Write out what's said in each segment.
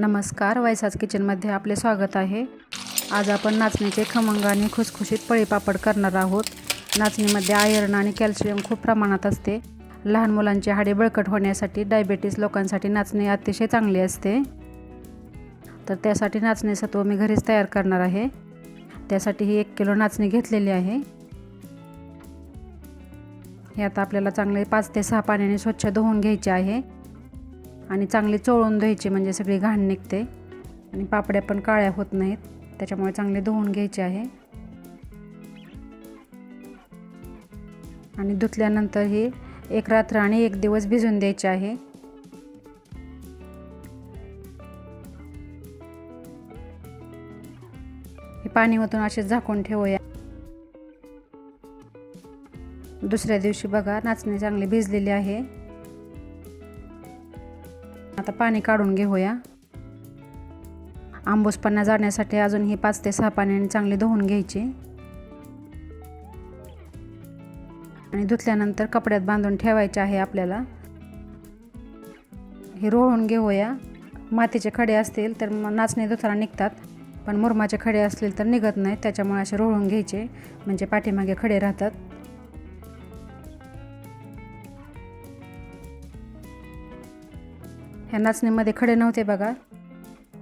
नमस्कार वैसाज किचनमध्ये आपले स्वागत आहे. आज आपण नाचणीचे खमंग आणि खुसखुशीत पळीपापड करणार आहोत. नाचणीमध्ये आयर्न आणि कॅल्शियम खूप प्रमाणात असते. लहान मुलांची हाडे बळकट होण्यासाठी डायबेटीस लोकांसाठी नाचणी अतिशय चांगली असते. तर त्यासाठी नाचणी सत्व मी घरीच तयार करणार आहे. त्यासाठी ही एक किलो नाचणी घेतलेली आहे. हे आता आपल्याला चांगले पाच ते सहा पाण्याने स्वच्छ धुवून घ्यायचे आहे. आणि चांगली चोळून धुवायची म्हणजे सगळी घाण निघते. आणि पापड्या पण काळ्या होत नाहीत त्याच्यामुळे चांगले धुवून घ्यायचे आहे. आणि धुतल्यानंतर ही एक रात्र आणि एक दिवस भिजून द्यायचे आहे. हे पाणी ओतून असे झाकून ठेवूया. दुसऱ्या दिवशी बघा नाचणी चांगली भिजलेली आहे. आता पाणी काढून घेऊया. आंबूसपणा जाण्यासाठी अजून ही पाच ते सहा पाण्याने चांगली धुवून घ्यायची. आणि धुतल्यानंतर कपड्यात बांधून ठेवायचे आहे आपल्याला. हे रोळून घेऊया. मातीचे खडे असतील तर मग नाचणी धुताना निघतात. पण मुरमाचे खडे असतील तर निघत नाही. त्याच्यामुळे असे रोळून घ्यायचे. म्हणजे पाठीमागे खडे राहतात. ह्या नाचणीमध्ये खडे नव्हते बघा.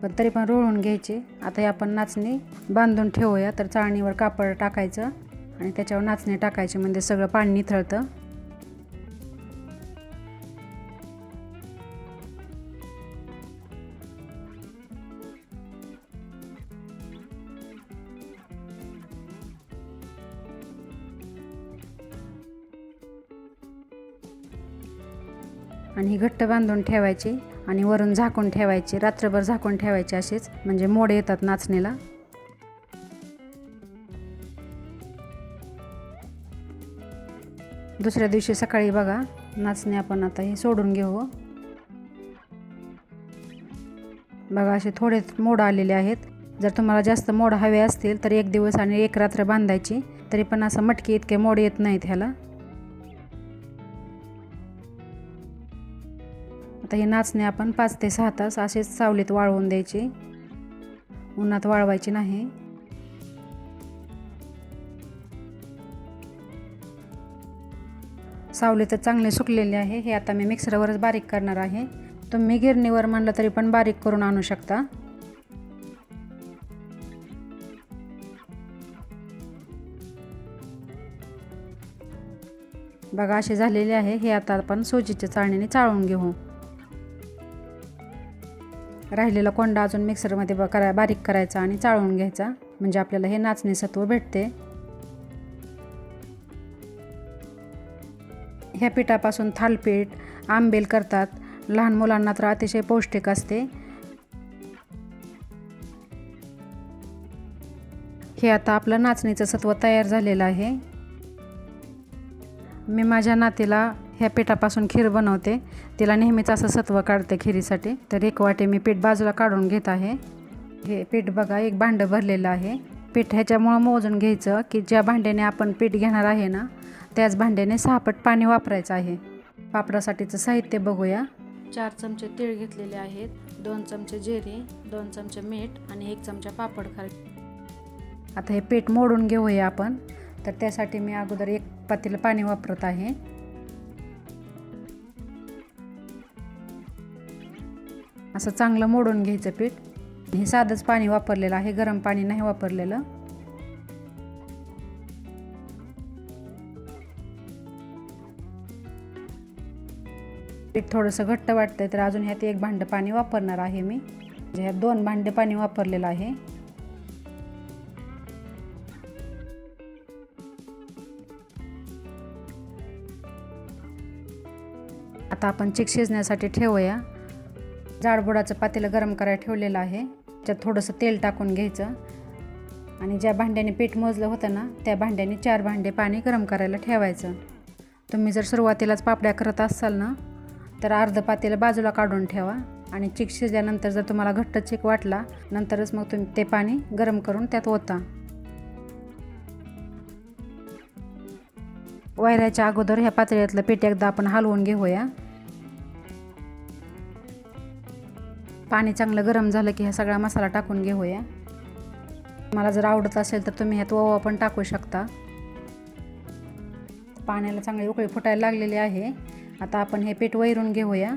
पण तरी पण रोळून घ्यायचे. आता हे आपण नाचणी बांधून ठेवूया. तर चाळणीवर कापड टाकायचं आणि त्याच्यावर नाचणी टाकायची. म्हणजे सगळं पाणी निथळतं. आणि ही घट्ट बांधून ठेवायची. आणि वरून झाकून ठेवायची रात्रभर झाकून ठेवायची असेच म्हणजे मोड येतात नाचणीला. दुसऱ्या दिवशी सकाळी बघा नाचणी आपण आता हे सोडून घेऊ हो. बघा असे थोडे मोड आलेले आहेत. जर तुम्हाला जास्त मोड हवे असतील तर एक दिवस आणि एक रात्र बांधायची तरी पण असं मटकी इतके मोड येत नाहीत ह्याला. आता हे नाचणी आपण पाच ते सहा तास असेच सावलीत वाळवून द्यायची. उन्हात वाळवायची नाही. सावली तर चांगले सुकलेले आहे. हे आता मी मिक्सरवरच बारीक करणार आहे. तुम्ही गिरणीवर म्हणलं तरी पण बारीक करून आणू शकता. बघा असे झालेले आहे. हे आता आपण सोजीच्या चाळणीने चाळून घेऊ. राहिलेला कोंडा अजून मिक्सरमध्ये ब करा बारीक करायचा आणि चाळून घ्यायचा. म्हणजे आपल्याला हे नाचणी सत्व भेटते. ह्या पिठापासून थालपीठ आंबेल करतात. लहान मुलांना तर अतिशय पौष्टिक असते. हे आता आपलं नाचणीचं सत्व तयार झालेलं आहे. मी माझ्या नातीला ह्या पिठापासून खीर बनवते. तिला नेहमीच असं सत्व काढते खिरीसाठी. तर एक वाटे मी पीठ बाजूला काढून घेत आहे. हे पीठ बघा एक भांडं भरलेलं आहे. पीठ ह्याच्यामुळं मोजून घ्यायचं की ज्या भांड्याने आपण पीठ घेणार आहे ना त्याच भांड्याने सहापट पाणी वापरायचं आहे. पापडासाठीचं साहित्य बघूया. चार चमचे तीळ घेतलेले आहेत. दोन चमचे जिरे दोन चमचे मीठ आणि एक चमचा पापड खार. आता हे पीठ मोडून घेऊया आपण. तर त्यासाठी मी अगोदर एक पातेलं पाणी वापरत आहे. असं चांगलं मोडून घ्यायचं पीठ. हे साधंच पाणी वापरलेलं आहे गरम पाणी नाही वापरलेलं. पीठ थोडंसं घट्ट वाटतंय तर अजून ह्यात एक भांडं पाणी वापरणार आहे मी. म्हणजे ह्यात दोन भांडे पाणी वापरलेलं आहे. आता आपण चिक शिजण्यासाठी ठेवूया. जाडबुडाचं पातेलं गरम करायला ठेवलेलं आहे. त्यात थोडंसं तेल टाकून घ्यायचं. आणि ज्या भांड्याने पीठ मोजलं होतं ना त्या भांड्याने चार भांडे पाणी गरम करायला ठेवायचं. तुम्ही जर सुरुवातीलाच पापड्या करत असाल ना तर अर्धं पातेलं बाजूला काढून ठेवा. आणि चिक शिजल्यानंतर जर तुम्हाला घट्ट चिक वाटला नंतरच मग तुम्ही ते पाणी गरम करून त्यात ओता. वायऱ्याच्या अगोदर ह्या पातळीतलं पीठ एकदा आपण हलवून घेऊया. पाणी चांगलं गरम झालं की हा सगळा मसाला टाकून घेऊया. मला जर आवडत असेल तर तुम्ही ह्यात ओवा पण टाकू शकता. पाण्याला चांगली उकळी फुटायला लागलेली आहे. आता आपण हे पीठ वैरून घेऊया.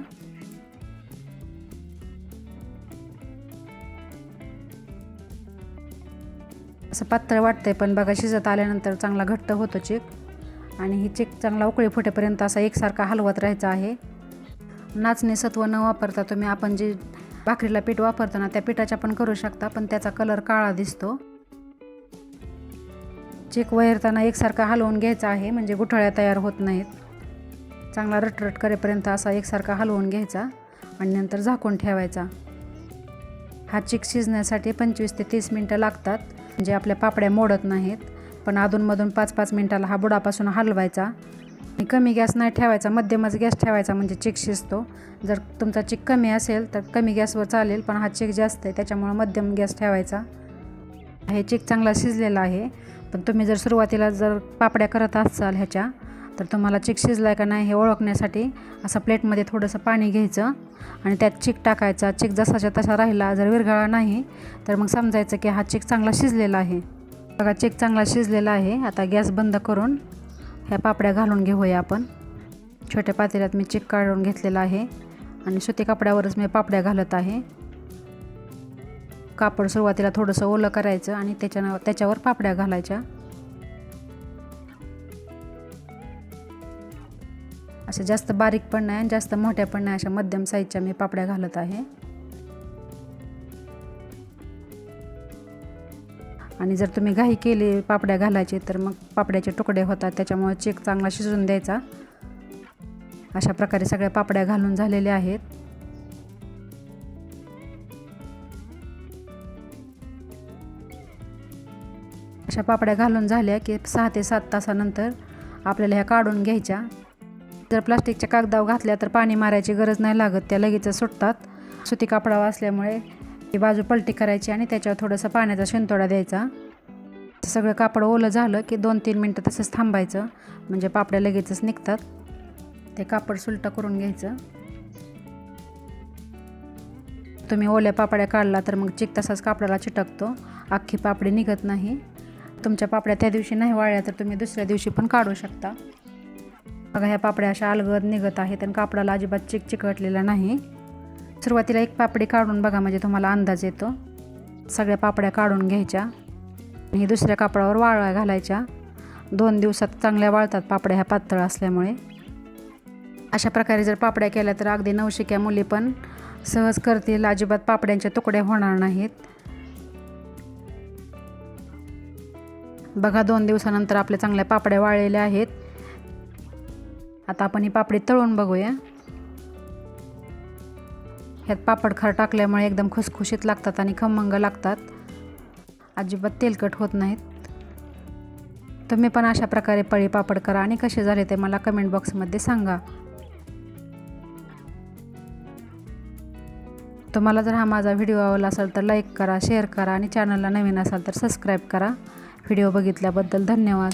असं पातळ वाटतंय पण बघा शिजत आल्यानंतर चांगला घट्ट होतो चिक. आणि ही चेक चांगला उकळी फुटेपर्यंत असा एकसारखा हलवत राहायचा आहे. नाचणी सत्व न वापरता तुम्ही आपण जे भाकरीला पीठ वापरताना त्या पिठाच्या पण करू शकता पण त्याचा कलर काळा दिसतो. चेक वैरताना एकसारखा हलवून घ्यायचा आहे म्हणजे गुठळ्या तयार होत नाहीत. चांगला रटरट करेपर्यंत असा एकसारखा हलवून घ्यायचा आणि नंतर झाकून ठेवायचा. हा चिक शिजण्यासाठी पंचवीस ते तीस मिनटं लागतात म्हणजे आपल्या पापड्या मोडत नाहीत पण अधूनमधून पाच पाच मिनटाला हा बुडापासून हलवायचा. कमी गॅस नाही ठेवायचा मध्यमच गॅस ठेवायचा म्हणजे चिक शिजतो. जर तुमचा चिक कमी असेल तर कमी गॅसवर चालेल पण हा चिक जास्त आहे त्याच्यामुळं मध्यम गॅस ठेवायचा. हे चिक चांगला शिजलेला आहे पण तुम्ही जर सुरुवातीला जर पापड्या करत असाल ह्याच्या तर तुम्हाला चिक शिजला आहे का नाही हे ओळखण्यासाठी असं प्लेटमध्ये थोडंसं पाणी घ्यायचं आणि त्यात चिक टाकायचा. चिक जसाच्या तसा राहिला जर विरघळा नाही तर मग समजायचं की हा चिक चांगला शिजलेला आहे. बघा चिक चांगला शिजलेला आहे. आता गॅस बंद करून ह्या पापड्या घालून घेऊया आपण. छोट्या पातेल्यात मी चिक काढून घेतलेला आहे आणि सुती कपड्यावरच मी पापड्या घालत आहे. कापड सुरुवातीला थोडंसं ओलं करायचं आणि त्याच्या त्याच्यावर पापड्या घालायच्या. अशा जास्त बारीक पण नाही आणि जास्त मोठ्या पण नाही अशा मध्यम साईजच्या मी पापड्या घालत आहे. आणि जर तुम्ही घाई केली पापड्या घालायचे तर मग पापड्याचे तुकडे होतात. त्याच्यामुळे चेक चांगला शिजून द्यायचा. अशा प्रकारे सगळ्या पापड्या घालून झालेल्या आहेत. अशा पापड्या घालून झाल्या की सहा ते सात तासानंतर आपल्याला ह्या काढून घ्यायच्या. जर प्लास्टिकच्या कागदावर घातल्या तर पाणी मारायची गरज नाही लागत त्या लगेच सुटतात. सुती कापडावर असल्यामुळे ती बाजू पलटी करायची आणि त्याच्यावर थोडंसं पाण्याचा शिंतोडा द्यायचा. सगळं कापड ओलं झालं की दोन तीन मिनटं तसंच थांबायचं. म्हणजे पापड्या लगेचच निघतात. ते कापड सुलटं करून घ्यायचं. तुम्ही ओल्या पापड्या काढला तर मग चिक तसाच कापडाला चिटकतो. अख्खी पापडी निघत नाही. तुमच्या पापड्या त्या दिवशी नाही वाळल्या तर तुम्ही दुसऱ्या दिवशी पण काढू शकता. बघा ह्या पापड्या अशा अलगद निघत आहेत आणि कापडाला अजिबात चिक चिकटलेला नाही. सुरुवातीला एक पापडी काढून बघा म्हणजे तुम्हाला अंदाज येतो. सगळ्या पापड्या काढून घ्यायच्या. आणि दुसऱ्या कापडावर वाळवा घालायच्या. दोन दिवसात चांगल्या वाळतात पापड्या ह्या पातळ असल्यामुळे. अशा प्रकारे जर पापड्या केल्या तर अगदी नवशिक्या मुली पण सहज करतील. अजिबात पापड्यांचे तुकडे होणार नाहीत. बघा दोन दिवसानंतर आपल्या चांगल्या पापड्या वाळलेल्या आहेत. आता आपण ही पापडी तळून बघूया. ह्यात पापड खार टाकल्यामुळे एकदम खुसखुशीत लागतात आणि खमंग लागतात. अजिबात तेलकट होत नाहीत. तुम्ही पण अशा प्रकारे पळी पापड करा आणि कसे झाले ते मला कमेंट बॉक्समध्ये सांगा. तुम्हाला जर हा माझा व्हिडिओ आवडला असेल तर लाईक करा शेअर करा आणि चॅनलला नवीन असाल तर सबस्क्राईब करा. व्हिडिओ बघितल्याबद्दल धन्यवाद.